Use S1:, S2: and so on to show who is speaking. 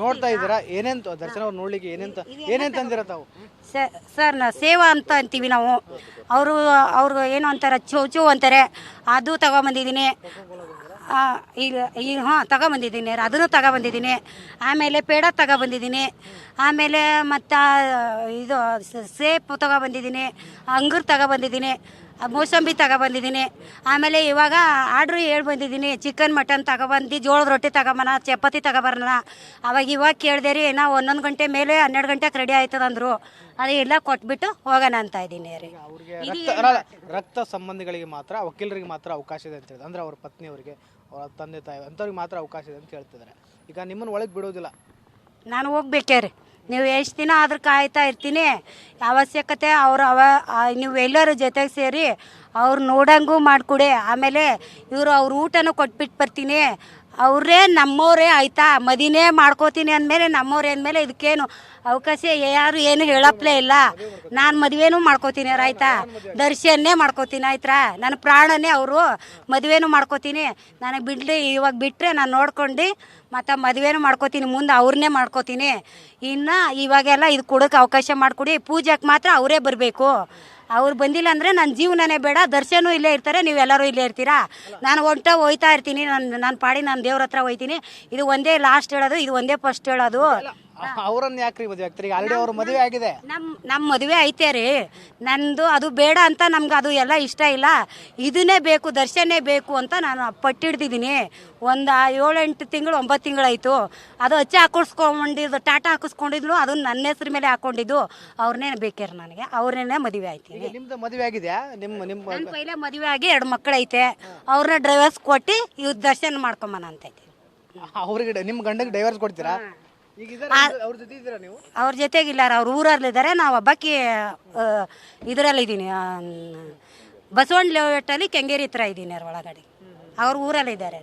S1: ನೋಡ್ತಾ ಇದ್ದೀರಾ? ಏನೇನ್ ದರ್ಶನ ಅವ್ರು ನೋಡ್ಲಿಕ್ಕೆ ಏನೇಂತ ಏನೇನ್ ತಂದಿರ ತಾವು
S2: ಸರ್ ನಾ ಸೇವಾ ಅಂತ ಅಂತೀವಿ ನಾವು. ಅವರು ಅವ್ರು ಏನು ಅಂತಾರೆ? ಚೌ ಚೌ ಅಂತಾರೆ. ಅದು ತಗೊಂಬಂದಿದ್ದೀನಿ. ಈಗ ಈಗ ಹಾಂ ತಗೊಂಬಂದಿದ್ದೀನಿ. ಅದನ್ನು ತಗೊಬಂದಿದ್ದೀನಿ. ಆಮೇಲೆ ಪೇಡ ತಗೊಬಂದಿದ್ದೀನಿ. ಆಮೇಲೆ ಮತ್ತು ಇದು ಸೇಪ್ ತಗೊಂಬಂದಿದ್ದೀನಿ. ಅಂಗೂರು ತಗೊಬಂದಿದ್ದೀನಿ. ಮೋಸಂಬಿ ತಗೊಬಂದಿದ್ದೀನಿ. ಆಮೇಲೆ ಇವಾಗ ಆರ್ಡ್ರ್ ಹೇಳಿ ಬಂದಿದ್ದೀನಿ. ಚಿಕನ್ ಮಟನ್ ತಗೊಬಂದು ಜೋಳದ ರೊಟ್ಟಿ ತಗೊಂಬನ ಚಪಾತಿ ತಗೊಬರೋಣ. ಅವಾಗ ಇವಾಗ ಕೇಳಿದೆ ರೀ ನಾವು ಒಂದೊಂದು ಗಂಟೆ ಮೇಲೆ ಹನ್ನೆರಡು ಗಂಟೆಗೆ ರೆಡಿ ಆಯ್ತದ ಅಂದರು ಅದು ಎಲ್ಲ ಕೊಟ್ಬಿಟ್ಟು ಹೋಗೋಣ ಅಂತ ಇದ್ದೀನಿ ರೀ.
S1: ಅವ್ರಿಗೆ ರಕ್ತ ರಕ್ತ ಸಂಬಂಧಿಗಳಿಗೆ ಮಾತ್ರ ವಕೀಲರಿಗೆ ಮಾತ್ರ ಅವಕಾಶ ಇದೆ ಅಂತ ಹೇಳಿದ್ರೆ ಅಂದ್ರೆ ಅವ್ರ ಪತ್ನಿಯವರಿಗೆ ಅವರ ತಂದೆ ತಾಯಿ ಅಂಥವ್ರಿಗೆ ಮಾತ್ರ ಅವಕಾಶ ಇದೆ ಅಂತ ಹೇಳ್ತಿದ್ದಾರೆ. ಈಗ ನಿಮ್ಮನ್ನ ಒಳಗೆ ಬಿಡೋದಿಲ್ಲ.
S2: ನಾನು ಹೋಗ್ಬೇಕೇ ರೀ. ನೀವು ಎಷ್ಟು ದಿನ ಆದರೂ ಕಾಯ್ತಾ ಇರ್ತೀನಿ. ಅವಶ್ಯಕತೆ ಅವ್ರು ಅವ ನೀವು ಎಲ್ಲರೂ ಜೊತೆಗೆ ಸೇರಿ ಅವ್ರು ನೋಡಂಗೂ ಮಾಡಿಕೊಡಿ. ಆಮೇಲೆ ಇವರು ಅವ್ರ ಊಟನೂ ಕೊಟ್ಬಿಟ್ಟು ಬರ್ತೀನಿ. ಅವರೇ ನಮ್ಮವರೇ ಆಯ್ತಾ? ಮದಿನೇ ಮಾಡ್ಕೋತೀನಿ ಅಂದಮೇಲೆ ನಮ್ಮವ್ರೆ ಅಂದಮೇಲೆ ಇದಕ್ಕೇನು ಅವಕಾಶ ಯಾರು ಏನು ಹೇಳಪ್ಲೇ ಇಲ್ಲ. ನಾನು ಮದುವೆನೂ ಮಾಡ್ಕೋತೀನಿ ಆಯ್ತಾ? ದರ್ಶನ್ನೇ ಮಾಡ್ಕೋತೀನಿ ಆಯ್ತಾ? ನನ್ನ ಪ್ರಾಣನೇ ಅವರು. ಮದುವೆನೂ ಮಾಡ್ಕೋತೀನಿ. ನನಗೆ ಬಿಡ್ಲಿ, ಇವಾಗ ಬಿಟ್ಟರೆ ನಾನು ನೋಡ್ಕೊಂಡು ಮತ್ತು ಮದುವೆನೂ ಮಾಡ್ಕೋತೀನಿ, ಮುಂದೆ ಅವ್ರನ್ನೇ ಮಾಡ್ಕೋತೀನಿ. ಇನ್ನು ಇವಾಗೆಲ್ಲ ಇದು ಕೊಡೋಕೆ ಅವಕಾಶ ಮಾಡಿಕೊಡಿ. ಪೂಜೆಗೆ ಮಾತ್ರ ಅವರೇ ಬರಬೇಕು. ಅವ್ರು ಬಂದಿಲ್ಲ ಅಂದರೆ ನನ್ನ ಜೀವನನೇ ಬೇಡ, ದರ್ಶನೂ ಇಲ್ಲೇ ಇರ್ತಾರೆ ನೀವೆಲ್ಲರೂ ಇಲ್ಲೇ ಇರ್ತೀರಾ? ನಾನು ಹೊಂಟ ಹೋಯ್ತಾ ಇರ್ತೀನಿ ನನ್ನ ನಾನು ಪಾಡಿ, ನಾನು ದೇವ್ರ ಹತ್ರ ಹೋಯ್ತೀನಿ. ಇದು ಒಂದೇ ಲಾಸ್ಟ್ ಹೇಳೋದು, ಇದು ಒಂದೇ ಫಸ್ಟ್ ಹೇಳೋದು.
S1: ಅವರನ್ನ ಯಾಕ್ರಿ ಮದುವೆ ಆಗ್ತೀರಿ? ಆಲ್ರೆಡಿ ಅವ್ರ ಮದುವೆ ಆಗಿದೆ.
S2: ನಮ್ಮ ನಮ್ಮ ಮದುವೆ ಐತೆ ರೀ. ನಂದು ಅದು ಬೇಡ ಅಂತ ನಮ್ಗೆ ಅದು ಎಲ್ಲ ಇಷ್ಟ ಇಲ್ಲ. ಇದನ್ನೇ ಬೇಕು ದರ್ಶನೇ ಬೇಕು ಅಂತ ನಾನು ಪಟ್ಟಿಡ್ತಿದ್ದೀನಿ. ಒಂದು ಏಳೆಂಟು ತಿಂಗಳು ಒಂಬತ್ತು ತಿಂಗಳಾಯಿತು. ಅದು ಹಚ್ಚಿ ಹಾಕಿಸ್ಕೊಂಡಿದ್ದು ಟಾಟಾ ಹಾಕಿಸ್ಕೊಂಡಿದ್ಲು ಅದು ನನ್ನ ಹೆಸರು ಮೇಲೆ ಹಾಕೊಂಡಿದ್ದು. ಅವ್ರನ್ನೇ ಬೇಕಿರ ನನಗೆ. ಅವ್ರನ್ನೇ ಮದುವೆ ಆಯ್ತೀನಿ
S1: ನಿಮ್ಮದು ನಿಮ್ದು ಮದುವೆ ಆಗಿದೆಯಾ? ನಿಮ್ಮ ನಿಮ್ಮ
S2: ನನ್ನ ಪೈಲೆ ಮದುವೆ ಆಗಿ ಎರಡು ಮಕ್ಕಳೈತೆ. ಅವ್ರನ್ನ ಡ್ರೈವರ್ಸ್ ಕೊಟ್ಟು ಇವ್ ದರ್ಶನ ಮಾಡ್ಕೊಂಬನ ಅಂತೈತೆ
S1: ಅವ್ರಿಗೆ ನಿಮ್ಮ ಗಂಡಗೆ ಡ್ರೈವರ್ಸ್ ಕೊಡ್ತೀರಾ? ಅವ್ರ ಜೊತೆ ಇದ್ದೀರಾ ನೀವು?
S2: ಅವ್ರ ಜೊತೆಗಿಲ್ಲಾರ ಅವ್ರ ಊರಲ್ಲಿದ್ದಾರೆ. ನಾವು ಹಬ್ಬಕ್ಕೆ ಇದರಲ್ಲಿದ್ದೀನಿ ಬಸವಣ್ಣ ಲೇಔಟಲ್ಲಿ ಕೆಂಗೇರಿ ಹತ್ರ ಇದ್ದೀನಿ ಅವ್ರ ಒಳಗಡೆ. ಅವ್ರ ಊರಲ್ಲಿದ್ದಾರೆ.